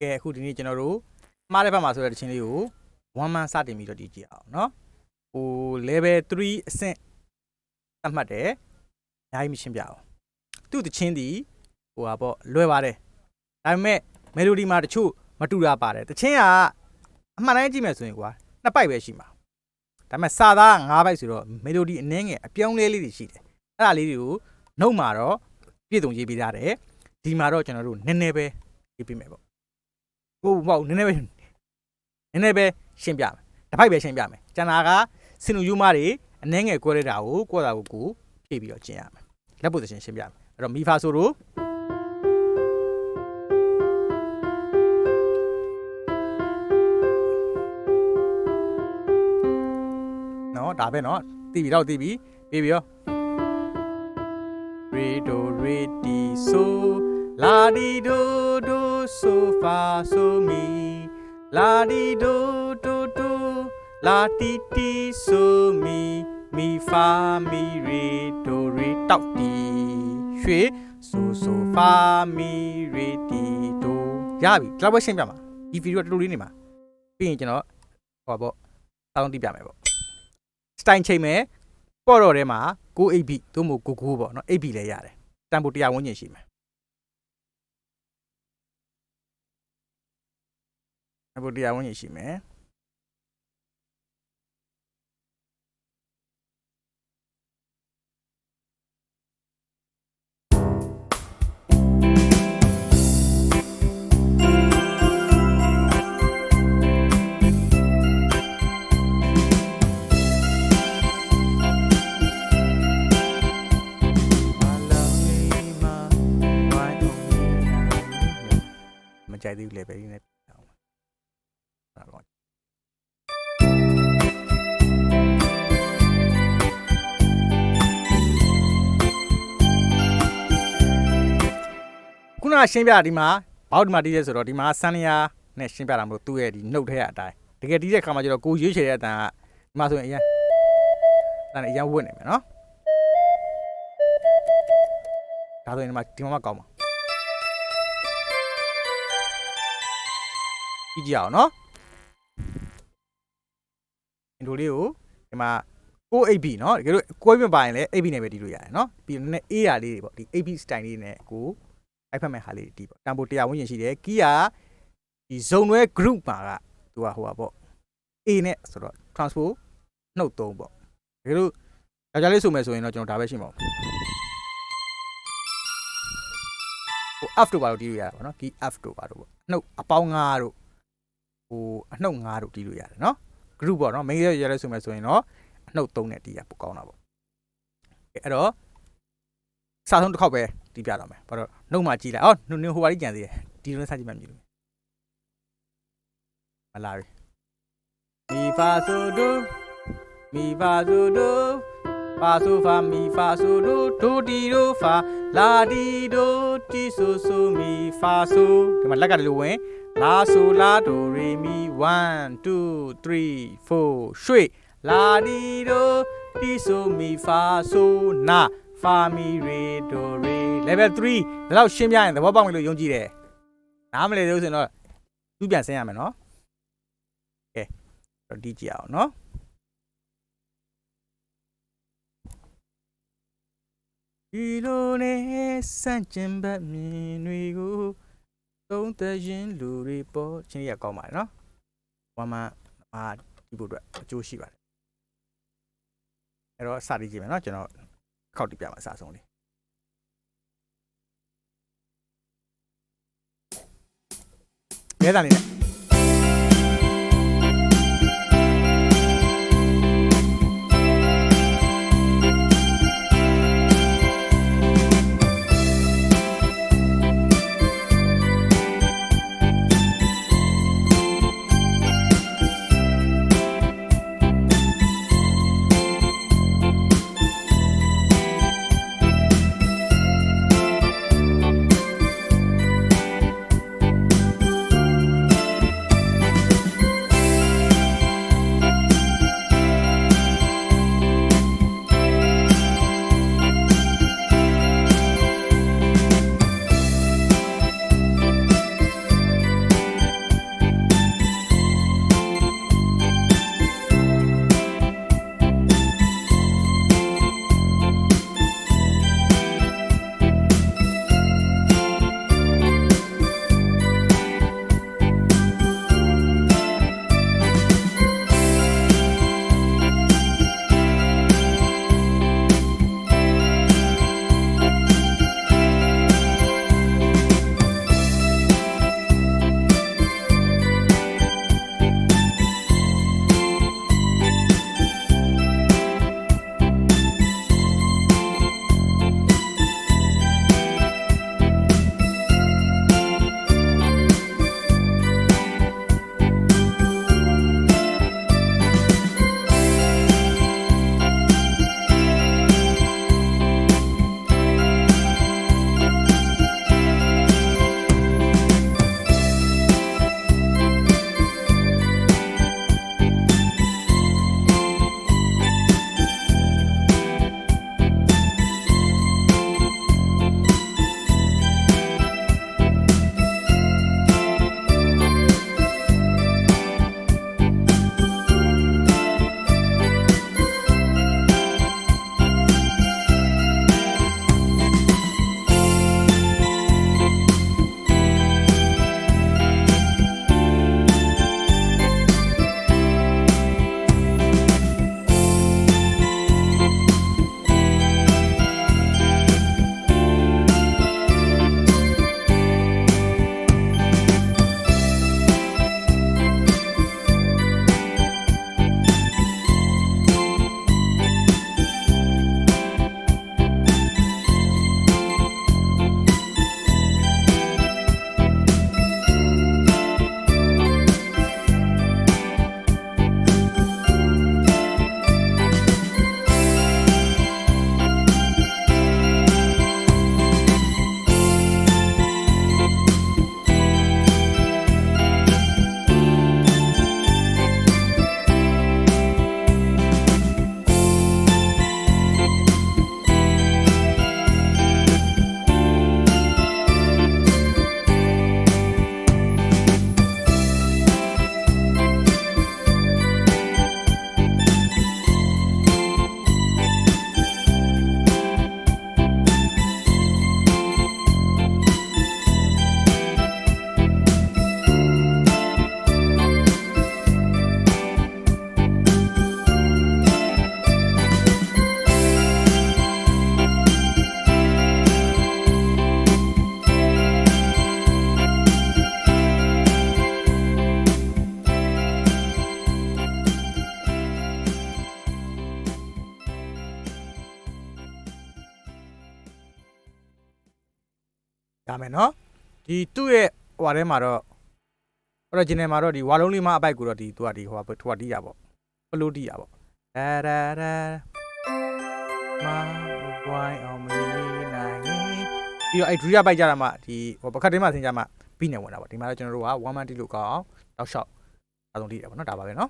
ကဲအခုဒီနေ့ကျွန်တော်တို့မှားတဲ့ဘက်မှာဆိုတဲ့တခြင်းလေးကို1 man စတင်ပြီးတော့ဒီကြည့်အောင်เนาะဟို level 3အဆင့်သတ်မှတ်တယ်အများကြီးမရှင်းပြအောင်သူ့တခြင်းဒီဟိုဟာပေါ့လွယ်ပါတယ်ဒါပေမဲ့ melody မှာတချို့မတူတာပါတယ်တခြင်းကအမှန်တိုင်းကြည့်မယ်ဆိုရင်ကွာနှစ်ပိုက်ပဲရှိမှာဒါပေမဲ့စာသား၅ပိုက်ဆိုတော့ melody အနည်းငယ်အပြောင်းလဲလေးတွေရှိတယ်အဲ့ဒါလေးတွေကိုနှုတ်မှာတော့ပြည့်စုံရေးပေးထားတယ်ဒီမှာတော့ကျွန်တော်တို့နည်းနည်းပဲရေးပေးမယ်ပေါ့ ဟုတ်မဟုတ်နည်းနည်းပဲနည်းနည်းပဲရှင်းပြမယ်တစ်ဖိုက်ပဲရှင်းပြမယ်ကျန်တာကစင်လူယူမတွေအနှဲငယ်ကွဲရတာကိုကိုယ့်တာကိုကိုဖြည့်ပြီးတော့ကျင်ရမယ်လက်ပုတ်သရှင်ရှင်းပြမယ်အဲ့တော့မီဖာဆိုတို့နော်ဒါပဲနော်တီးပြီးတော့တီးပြီးပြီးပြီးရောရေဒိုရေတီဆိုလာဒီဒိုဒို ဆိုဖာဆိုမီလာဒီဒိုဒိုဒိုလာတီတီဆိုမီမီဖာမီရေဒိုရေတောက်တီရွှေဆိုဆိုဖာမီရေတီဒိုရပြီဒီလောက်ပဲရှင်းပြမှာဒီဗီဒီယိုတူတူလေးနေမှာပြီးရင်ကျွန်တော်ဟောပေါ့တောင်းတိပြမယ်ပေါ့စတိုင်ချိန်မယ်ပေါ့တော့ထဲမှာ6 8 bit သို့မဟုတ်9 9ပေါ့နော်8 bit လည်းရတယ်တန်ဖို100ဝန်းကျင်ရှိမယ် အဘတရားဝင်ရှိမယ်မကြိုက်သေးဘူးလေပဲဒီနေ့ နကရှင်းပြဒီမှာဘောက်ဒီမှာတီးရဲဆိုတော့ဒီမှာဆန်နီယာနဲ့ရှင်းပြတာမလို့သူ့ရဲ့ဒီနှုတ်ထဲအတိုင်းတကယ်တီးတဲ့ခါမှာကျတော့ကိုရွေးချယ်တဲ့အတန်ကဒီမှာဆိုရင်အရင်အတန်အရင်ဝတ်နေမယ်နော်ဒါဆိုရင်ဒီမှာဒီမှာမကောင်းပါကြည့်ကြအောင်နော်အင်ဒိုလေးကိုဒီမှာကို AB เนาะတကယ်လို့ကိုယ်မပိုင်လဲ AB နဲ့ပဲတီးလို့ရတယ်เนาะပြီးတော့နည်းနည်း A ရာလေးတွေပေါ့ဒီ AB style လေးနဲ့ကို အိုက်ဖက်မဲ့ဟာလေးတီးပေါ့တန်ဖို100ဝန်းကျင်ရှိတယ်ကီးကဒီဇုံတွဲ group မှာကသူကဟိုပါပေါ့ A နဲ့ဆိုတော့ transport နှုတ်သုံးပေါ့ဒါလို့ယောက်ျားလေးဆိုမယ်ဆိုရင်တော့ကျွန်တော်ဒါပဲရှိမှာပေါ့ဟို F တို့ပါတော့တီးလို့ရတာပေါ့နော် key F တို့ပါတော့ပေါ့နှုတ်အပေါင်း9တို့ဟိုအနှုတ်9တို့တီးလို့ရတယ်နော် group ပေါ့နော် main ရရလဲဆိုမယ်ဆိုရင်တော့အနှုတ်3နဲ့တီးရပိုကောင်းတာပေါ့အဲ့တော့စာဆုံးတစ်ခေါက်ပဲ တီးပြတော့မယ်ဘာလို့နှုတ်မှာကြည့်လိုက်အော်နှုတ်နှုတ်ဟိုပါလေးကြံသေးတယ်ဒီလိုနဲ့စကြည့်မှမြင်လို့မလာပြီမီဖာဆိုဒိုမီဖာဆိုဒိုဖာဆိုဖာမီဖာဆိုဒိုဒိုတီဒိုဖာလာဒီဒိုတီဆိုဆိုမီဖာဆိုဒီမှာလက်ကတည်းကဝင်လာဆိုလာဒိုရေမီ1 2 3 4ရွှေလာဒီဒိုတီဆိုမီဖာဆိုနာ ဖာမီရေဒိုရေ level 3ဒီလောက်ရှင်းပြရင်သဘောပေါက်ပြီလို့ယုံကြည်တယ်နားမလည်လို့ဆိုရင်တော့သူပြန်ဆင်းရမယ်နော်ကဲတော့ဒီကြည့်အောင်နော်ဒီလိုနဲ့စန့်ကျင်ဘက်မြင်တွေကိုသုံးသက်ရင်လူတွေပေါ်ချင်းရကောင်းပါနော်ဝမ်းမအာဒီဖို့အတွက်အကျိုးရှိပါတယ်အဲ့တော့စသည်ကြည့်မယ်နော်ကျွန်တော် ခောက်တိပြမှာအစားဆုံးလေးရဲတာနေနဲ့ ရမယ်နော်ဒီသူ့ရဲ့ဟိုဟာထဲမှာတော့ original မှာတော့ဒီဝါလုံးလေးမအပိုက်ကိုတော့ဒီသူကဒီဟိုဟာထွာတီးတာပေါ့ပလို့တီးတာပေါ့ဒါဒါဒါမဝိုင်းအောင်မီနိုင်ပြီးတော့အဲ့ဒူရပိုက်ကြတာမှဒီဟိုပကတ်တင်းမှာဆင်းကြမှာပြီးနေဝင်တာပေါ့ဒီမှာတော့ကျွန်တော်တို့က1 man တီးလို့ကောင်းအောင်တောက်လျှောက်အဆုံးတီးတယ်ပေါ့နော်ဒါပါပဲနော်